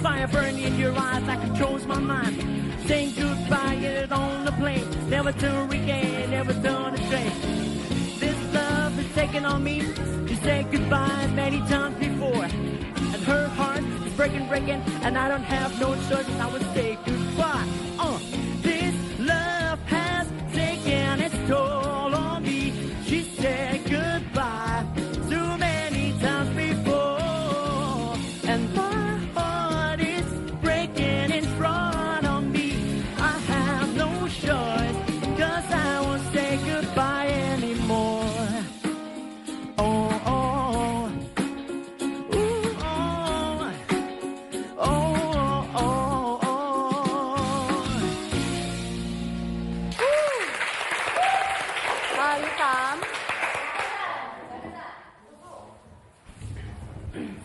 Fire burning in your eyes that controls my mind. Saying goodbye, get it on the plane. Never to regain, never to train. This love is taking on me. You said goodbye many times before. And her heart is breaking, breaking. And I don't have no choice. I would say goodbye.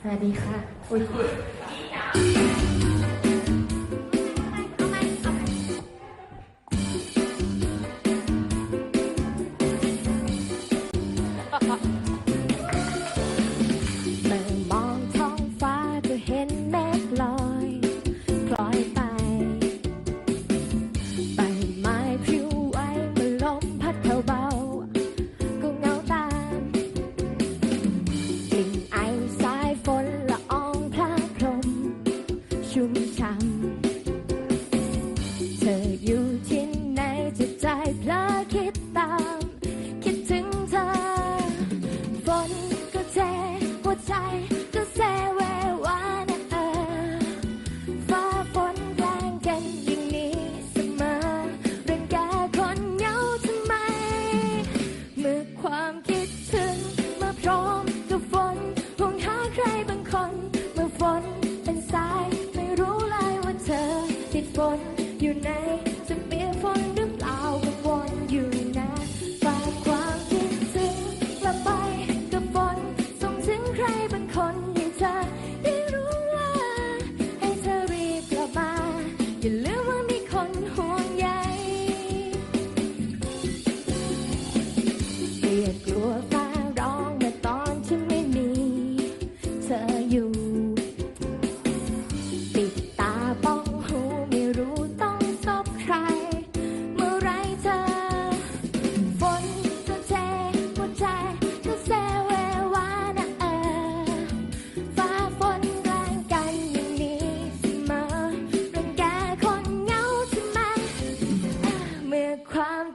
วัสดีค่ะ ความคิดถึงมาพร้อม crime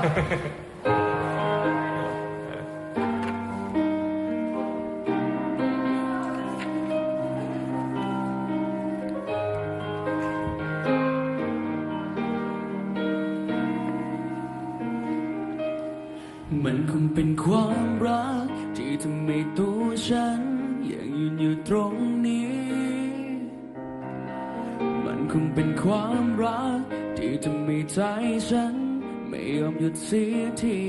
มันคงเป็นความรัก ที่ทำให้ตัวฉันยังยืนอยู่ตรงนี้ มันคงเป็นความรัก ที่ทำให้ใจฉัน ไม่ยอมหยุดเสียที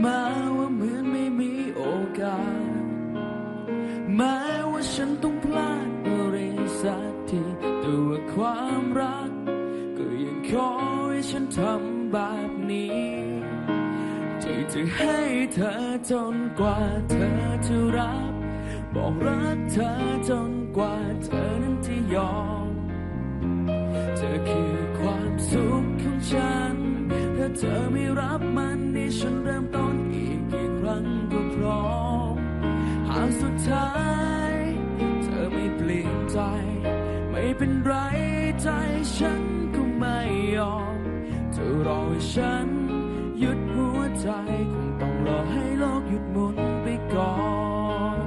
แม้ว่าเหมือนไม่มีโอกาสแม้ว่าฉันต้องพลาดอะไรสักทีแต่ว่าความรัก ก็ยังคอให้ฉันทำแบบนี้ที่จะให้เธอจนกว่าเธอจะรับ บอกรักเธอจนกว่าเธอนั้นจะยอม เธอไม่รับมันดิฉันเริ่มต้นอีกกี่ครั้งก็พร้อม หากสุดท้าย เธอไม่เปลี่ยนใจ ไม่เป็นไรใจฉันก็ไม่ยอม เธอรอให้ฉันหยุดหัวใจคงต้องรอให้โลกหยุดหมุนไปก่อน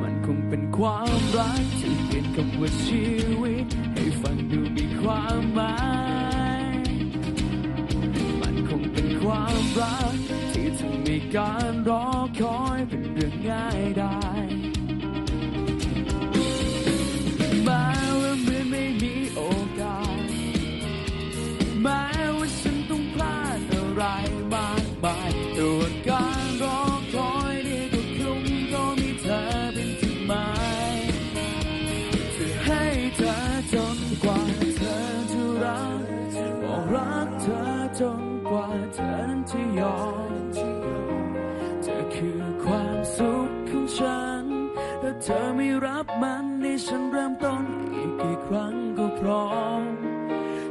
มันคงเป็นความรักที่เปลี่ยนคำว่าชีวิต ให้ฟังดูมีความหมาย ความรักที่จะมีการรอคอยเป็นเรื่องง่ายได้ ฉันเริ่มต้นอีกกี่ครั้งก็พร้อม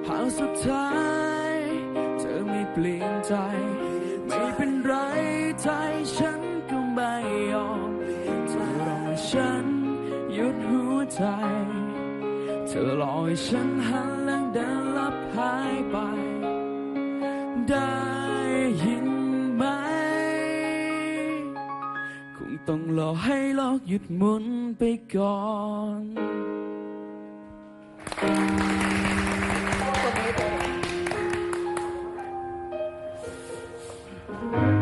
หากสุดท้าย เธอไม่เปลี่ยนใจ ไม่เป็นไรใจฉันก็ไม่ยอมเธอรอให้ฉันหยุดหัวใจ เธอรอให้ฉันหันหลัง ต้องรอให้โลกหยุดหมุนไปก่อนมัน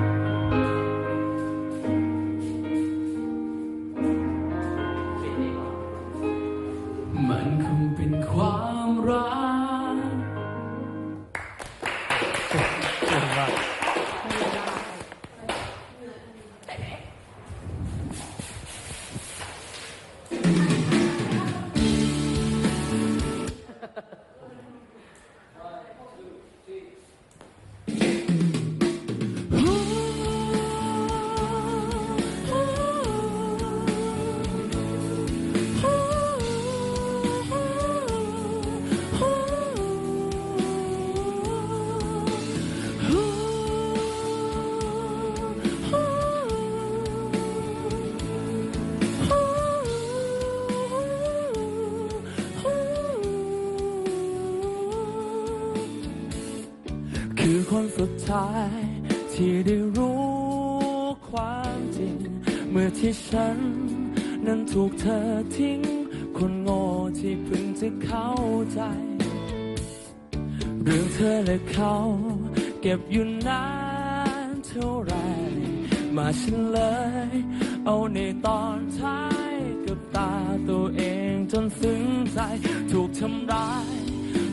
คือคนสุดท้าย ที่ได้รู้ความจริง เมื่อที่ฉัน นั้นถูกเธอทิ้ง คนโง่ที่เพิ่งจะเข้าใจ เรื่องเธอและเขา เก็บอยู่นานเท่าไร มาฉันเลย เอาในตอนท้าย กับตาตัวเองจนซึ้งใจ ถูกทำร้าย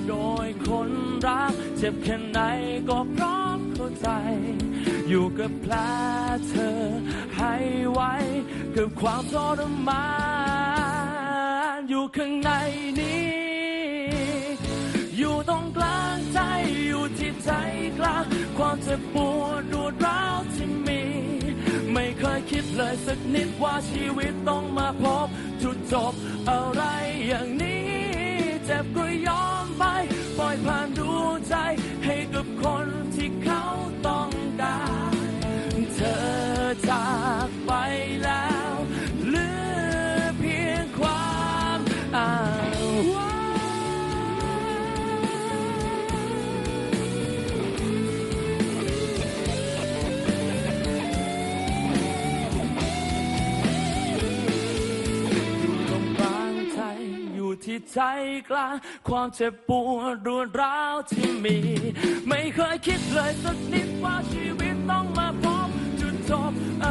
โดยคนรัก เจ็บแค่ไหนก็พร้อมเข้าใจ อยู่กับแผลเธอให้ไว้ กับความทรมานอยู่ข้างในนี้ อยู่ตรงกลางใจอยู่ที่ใจกลาง ความเจ็บปวดรวดร้าวที่มี ไม่เคยคิดเลยสักนิดว่าชีวิตต้องมาพบจุดจบอะไรอย่างนี้ เจ็บก็ยอม ใจกลางความเจ็บปวดรวนร้าวที่มี ไม่เคยคิดเลยสักนิดว่าชีวิตต้องมาพบจุดจบอ